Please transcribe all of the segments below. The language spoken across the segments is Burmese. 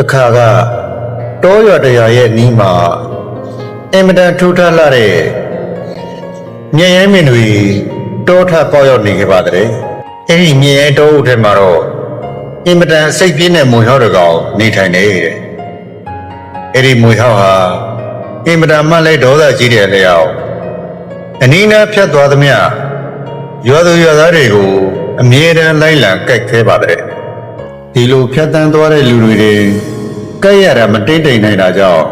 တခါကတောရွာတရာရဲ့နီးမှာအင်မတန်ထူထပ်လာတဲ့မြေရိုင်းမင်းတွေတောထပေါက်ရောက်နေခဲ့ပါတဲ့အဲ့ဒီမြေရိုင်းတောအုပ်ထဲမှာတော့အင်မတန်စိတ်ပြင်းတဲ့မွေဟောက်တစ်ကောင်နေထိုင်နေတဲ့အဲ့ဒီမွေဟောက်ဟာအင်မတန်မှလည်းဒေါသကြီးတဲ့လျောက်အနီးနားဖြတ်သွားသမျှရွာသူရွာသားတွေကိုအမြဲတမ်းလိုက်လံကြိုက်ခဲပါတဲ့ ဒီလိုဖြတ်တန်းသွားတဲ့လူတွေတွေကဲ့ရတာမတိတ်တိမ်နိုင်တာကြောင့်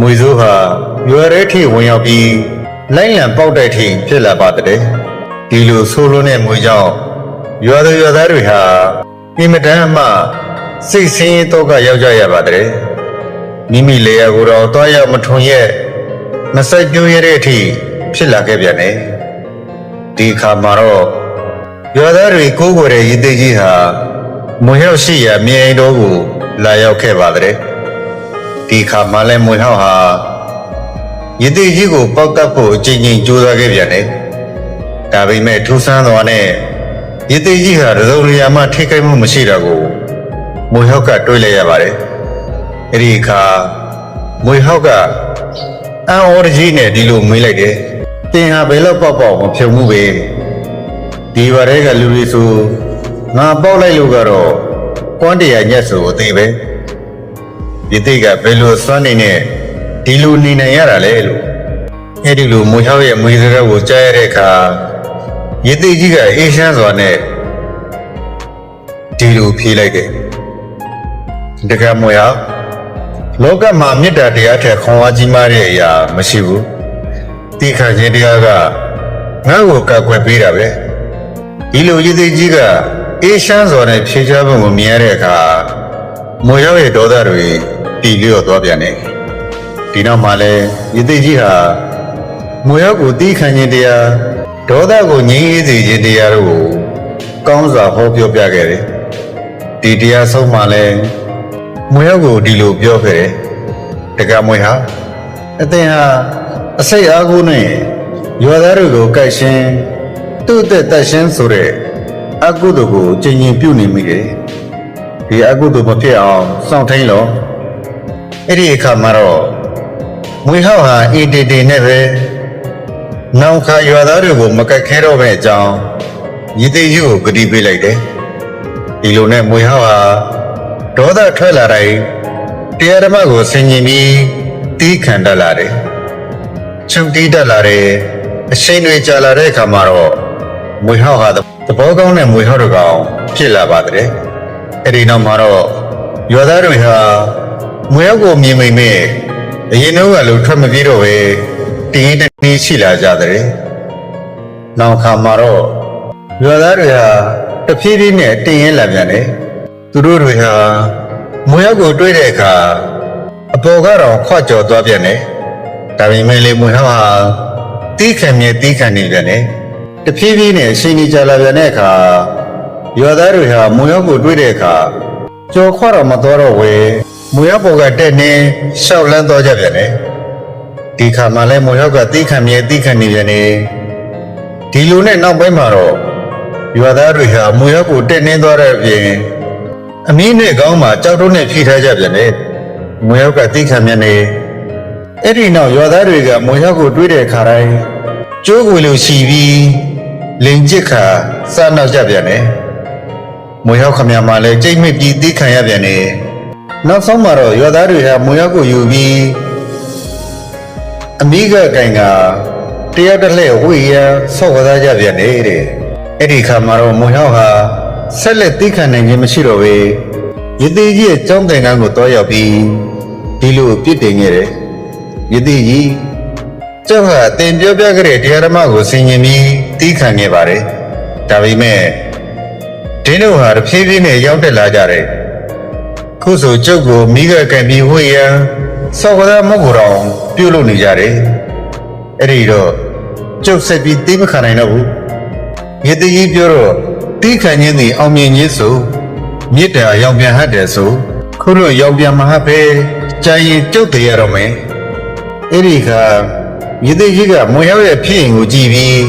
မွေစိုးဟာရွယ်ရဲထိဝင်ရောက်ပြီးလိုက်လံပေါက်တဲ့ထိဖြစ်လာပါတဲ့ဒီလိုဆိုးလွန်းတဲ့မွေကြောင့်ရွာသူရွာသားတွေဟာအင်မတန်မှစိတ်ဆင်းရဲတော့ကရောက်ကြရပါတဲ့မိမိလေယာကိုတော့တွားရောက်မထွန်ရဲ့မဆက်ကြိုးရတဲ့အထိဖြစ်လာခဲ့ပြန်တယ်ဒီအခါမှာတော့ရွာသားတွေကိုးကွယ်တဲ့ရည်သိကြီးဟာ မွေဟောက်ရှိရာမြေအိမ်တော်ကိုလာရောက်ခဲ့ပါတဲ့ဒီခါမှလည်းမွေဟောက်ဟာရည်သိကြီးကိုပောက်တက်ဖို့အချိန်ချင်းကြိုးစားခဲ့ပြန်တယ်ဒါပေမဲ့ထူးဆန်းသွားနဲ့ရည်သိကြီးဟာတစုံတရာမှထိခိုက်မှုမရှိတာကိုမွေဟောက်ကတွေးလိုက်ရပါတယ်အဲ့ဒီအခါမွေဟောက်ကအံ့ဩတကြီးနဲ့ဒီလိုမေးလိုက်တယ်တင်ဟာဘယ်လောက်ပေါက်ပေါက်မဖြုံမှုပဲဒီဘာတွေကလူတွေဆို ငါပေါက်လိုက်လို့ကတော့ကွမ်းတရာညက်ဆိုအသေးပဲဒီသိကဘယ်လိုစွမ်းနေနဲ့ဒီလိုနေနိုင်ရတာလဲလို့အဲ့ဒီလိုမွေဟောက်ရဲ့မွေစကားကိုကြားရတဲ့အခါရသိကြီးကအေးရှမ်းစွာနဲ့ဒီလိုဖြေလိုက်တယ်တကယ်မွေဟောက်လောကမှာမေတ္တာတရားထက်ခွန်အားကြီးမားတဲ့အရာမရှိဘူးတိခါခြင်းတရားကငါ့ကိုကကွယ်ပေးတာပဲဒီလိုရည်သေးကြီးက အေးရှမ်းစွာနဲ့ဖြေချပုံကိုမြင်ရတဲ့အခါမွေရောက်ရဲ့ဒေါသတွေတီလျော့သွားပြန်တယ်ဒီနောက်မှလည်းရည်သေးကြီးဟာမွေရောက်ကိုတီးခံခြင်းတရားဒေါသကိုငြိမ်းအေးစေခြင်းတရားတို့ကိုကောင်းစွာဟောပြောပြခဲ့တယ်ဒီတရားဆုံးမှလည်းမွေရောက်ကိုဒီလိုပြောခဲ့တယ်တကယ်မွေဟာအသင်ဟာအစိတ်အားကိုနဲ့ရွာသားတွေကိုကြိုက်ရှင်းသူ့အသက်သက်ရှင်းဆိုတဲ့ အကုသိုလ်ကိုကျင်ကျင်ပြုနေမိတယ်။ဒီအကုသိုလ်မဖြစ်အောင်စောင့်ထိန်လို့အဲ့ဒီအခါမှာတော့မွေဟောက်ဟာအီတီတီနဲ့ပဲနောက်ခါရွာသားတွေကိုမကက်ခဲတော့ပဲအကြောင်းရည်သိယူကိုဂတိပေးလိုက်တယ်။ဒီလိုနဲ့မွေဟောက်ဟာဒေါသထွက်လာတိုင်းတရားဓမ္မကိုဆင်ញင်ပြီးတီးခံတတ်လာတယ်။ချုပ်တီးတတ်လာတယ်အချိန်တွေကြာလာတဲ့အခါမှာတော့မွေဟောက်ဟာ သဘောကောင်းတဲ့မွေဟောက်တစ်ကောင်ဖြစ်လာပါတယ်။အဲဒီနောက်မှာတော့ရွာသားတွေဟာမွေဟောက်ကိုမြင်မိမဲ့အရင်တော့ကလို့ထွက်မပြေးတော့ပဲတင်းတင်းတင်းရှိလာကြတဲ့။နောက်ခါမှာတော့ရွာသားတွေဟာတဖြည်းဖြည်းနဲ့တင်းရင်လာပြန်တယ်။သူတို့တွေဟာမွေဟောက်ကိုတွေ့တဲ့အခါအပေါ်ကတော့ခွကြော်သွားပြန်တယ်။ဒါပေမဲ့လေမွေဟောက်ဟာတီးခံမြဲတီးခံနေပြန်တယ် တဖြည်းဖြည်းနဲ့အချိန်ကြီးကြာလာပြန်တဲ့အခါရွာသားတွေဟာမွေရောက်ကိုတွေ့တဲ့အခါကြော်ခွတော့မတော်တော့ဝဲမွေရောက်ပေါ်ကတက်နေရှောက်လန်းတော့ကြပြန်တယ်ဒီခါမှလည်းမွေရောက်ကတီးခံမြဲတီးခံနေပြန်တယ်ဒီလိုနဲ့နောက်ပိုင်းမှာတော့ရွာသားတွေဟာမွေရောက်ကိုတက်နေသွားတဲ့အပြင်အမင်းနဲ့ကောင်းမှာကြောက်တုံးနဲ့ဖြိထားကြပြန်တယ်မွေရောက်ကတီးခံမြဲနေအဲ့ဒီနောက်ရွာသားတွေကမွေရောက်ကိုတွေးတဲ့အခါတိုင်းကျိုးကိုလိုရှိပြီး လင်ကျစ်ခါစနောက်ကြပြန်တယ်။မွေရောက်ခမရမှာလည်းကြိတ်မစ်ပြီးသိခံရပြန်တယ်။နောက်ဆုံးမှာတော့ရွာသားတွေဟာမွေရောက်ကိုယူပြီးအမိကကင်ကတယောက်တစ်လှည့်ဝေးရန်ဆော့ကစားကြပြန်တယ်တဲ့။အဲ့ဒီခါမှာတော့မွေရောက်ဟာဆက်လက်သိခံနိုင်ခြင်းမရှိတော့ဘဲရသေးကြီးရဲ့ကြောင်းတိုင်ကန်းကိုတွားရောက်ပြီးဒီလိုပြစ်တင်ခဲ့တယ်။ယတိကြီးကျောင်းကအတင်ပြောပြခဲ့တဲ့တရားဓမ္မကိုဆင်ញင်ပြီး တီးခံခဲ့ပါတယ်ဒါပေမဲ့ဒင်းတို့ဟာတဖြည်းဖြည်းနဲ့ရောက်တက်လာကြတယ်ခုဆိုကျုပ်ကိုမိခကံပြီးဝေးရန်စောကသားမဟုတ်တော့ပြုတ်လို့နေကြတယ်အဲ့ဒီတော့ကျုပ်ဆက်ပြီးတီးမခံနိုင်တော့ဘူးယတိကြီးပြောတော့တီးခံခြင်းသည်အောင်မြင်ခြင်းဆိုမြစ်တာရောင်ပြန်ဟတ်တယ်ဆိုခုလိုရောင်ပြန်မဟတ်ပဲကြာရင်ကျုပ်တည်ရတော့မယ်အဲ့ဒီခါမြေသိကြီးကမွန်ရောက်ရဲ့ဖြစ်ရင်ကိုကြည့်ပြီး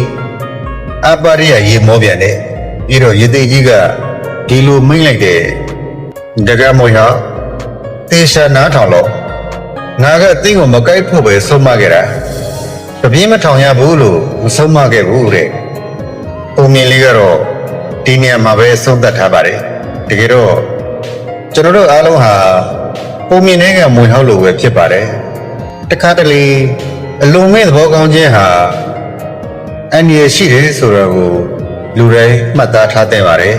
အပါရိယရေမောပြန်တယ်ပြီးတော့ရေသိကြီးကဒီလိုမိတ်လိုက်တယ်တကယ်မွန်ရောက်တေရှာနားထောင်လို့ငါကတင်းကိုမကိုက်ဖို့ပဲဆုံးမခဲ့တာတပြင်းမထောင်ရဘူးလို့မဆုံးမခဲ့ဘူးတဲ့ပုံမြင်လေးကတော့ဒီနေရာမှာပဲဆုံးသက်ထားပါတယ်တကယ်တော့ကျွန်တော်တို့အားလုံးဟာပုံမြင်တဲ့ကမွေဟောက်လို့ပဲဖြစ်ပါတယ်တခါတလေအလုံးမဲ့သဘောကောင်းခြင်းဟာ အန္တရာယ်ရှိတယ်ဆိုတော့ကိုလူတိုင်းမှတ်သားထားသင့်ပါတယ်